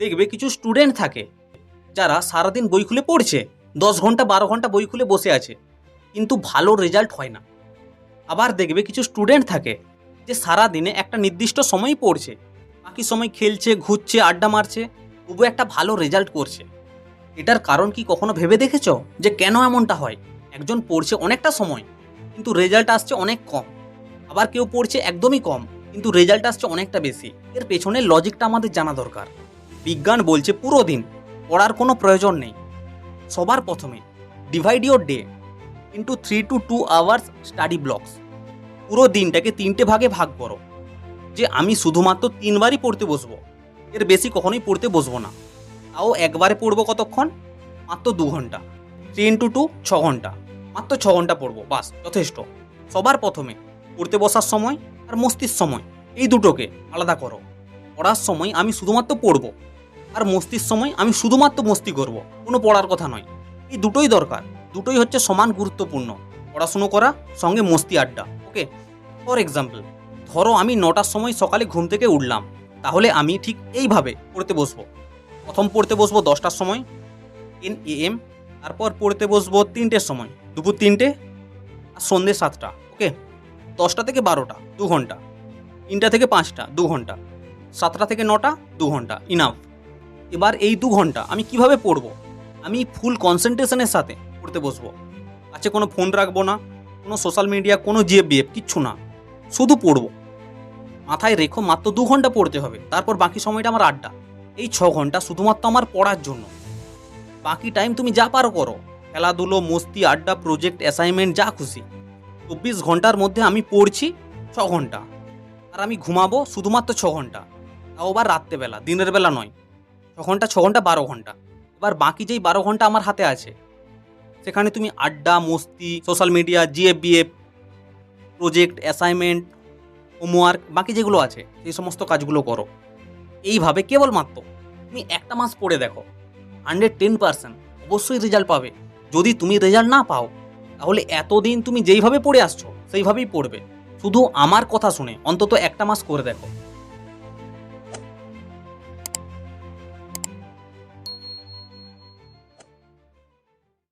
দেখবে কিছু স্টুডেন্ট থাকে যারা সারাদিন বই খুলে পড়ছে, দশ ঘণ্টা, বারো ঘণ্টা বই খুলে বসে আছে, কিন্তু ভালো রেজাল্ট হয় না। আবার দেখবে কিছু স্টুডেন্ট থাকে যে সারা দিনে একটা নির্দিষ্ট সময় পড়ছে, বাকি সময় খেলছে, ঘুরছে, আড্ডা মারছে তবু একটা ভালো রেজাল্ট করছে। এটার কারণ কি কখনো ভেবে দেখেছ? যে কেন এমনটা হয়? একজন পড়ছে অনেকটা সময়, কিন্তু রেজাল্ট আসছে অনেক কম। আবার কেউ পড়ছে একদমই কম, কিন্তু রেজাল্ট আসছে অনেকটা বেশি। এর পেছনের লজিকটা আমাদের জানা দরকার। বিজ্ঞান বলছে পুরো দিন, পড়ার কোনো প্রয়োজন নেই। সবার প্রথমে divide your day into three two two hours study blocks পুরো দিনটাকে তিনটে ভাগে ভাগ করো। যে আমি শুধুমাত্র তিনবারই পড়তে বসবো, এর বেশি কখনোই পড়তে বসবো না। তাও একবারে পড়ব কতক্ষণ? মাত্র দু ঘণ্টা। থ্রি ইন্টু টু ছ ঘণ্টা। মাত্র ছ ঘণ্টা পড়ব, বাস, যথেষ্ট। সবার প্রথমে, পড়তে বসার সময় আর মস্তির সময়, এই দুটোকে আলাদা করো। পড়ার সময় আমি শুধুমাত্র পড়ব আর মস্তির সময় আমি শুধুমাত্র মস্তি করব, কোনো পড়ার কথা নয়। এই দুটোই দরকার, দুটোই হচ্ছে সমান গুরুত্বপূর্ণ। পড়াশুনো করা, সঙ্গে মস্তি আড্ডা, ওকে? ফর এক্সাম্পল ধরো আমি নটার সময় সকালে ঘুম থেকে উঠলাম, তাহলে আমি ঠিক এইভাবে পড়তে বসবো। প্রথম পড়তে বসবো দশটার সময় টেন এ এম তারপর পড়তে বসবো তিনটের সময়, দুপুর তিনটে আর সন্ধ্যে সাতটা, ওকে? দশটা থেকে বারোটা, দু ঘণ্টা। তিনটা থেকে পাঁচটা, দু ঘণ্টা। সাতটা থেকে নটা, দু ঘণ্টা ইনাফ এবার এই দু ঘণ্টা আমি কীভাবে পড়ব? আমি ফুল কনসেন্ট্রেশনের সাথে পড়তে বসবো। আছে কোনো ফোন রাখব না, কোনো সোশ্যাল মিডিয়া কোনো জিএফ বিএফ কিচ্ছু না। শুধু পড়ব। মাথায় রেখো, মাত্র দু ঘণ্টা পড়তে হবে। তারপর বাকি সময়টা আমার আড্ডা। এই ছ ঘণ্টা শুধুমাত্র আমার পড়ার জন্য। বাকি টাইম তুমি যা পারো করো। খেলাধুলো, মস্তি, আড্ডা প্রজেক্ট অ্যাসাইনমেন্ট যা খুশি। চব্বিশ ঘণ্টার মধ্যে আমি পড়ছি ছ ঘণ্টা। আর আমি ঘুমাবো শুধুমাত্র ছ ঘণ্টা। তাও আবার রাত্রেবেলা, দিনের বেলা নয়। ঘণ্টা, ছ ঘণ্টা, বারো ঘণ্টা। এবার বাকি যেই বারো ঘণ্টা আমার হাতে আছে, সেখানে তুমি আড্ডা, মস্তি social media GF BF project assignment homework বাকি যেগুলো আছে, সেই সমস্ত কাজগুলো করো। এইভাবে কেবলমাত্র তুমি একটা মাস পড়ে দেখো হান্ড্রেড টেন পার্সেন্ট অবশ্যই রেজাল্ট পাবে। যদি তুমি রেজাল্ট না পাও, তাহলে এতদিন তুমি যেইভাবে পড়ে আসছো, সেইভাবেই পড়বে। শুধু আমার কথা শুনে অন্তত একটা মাস করে দেখো।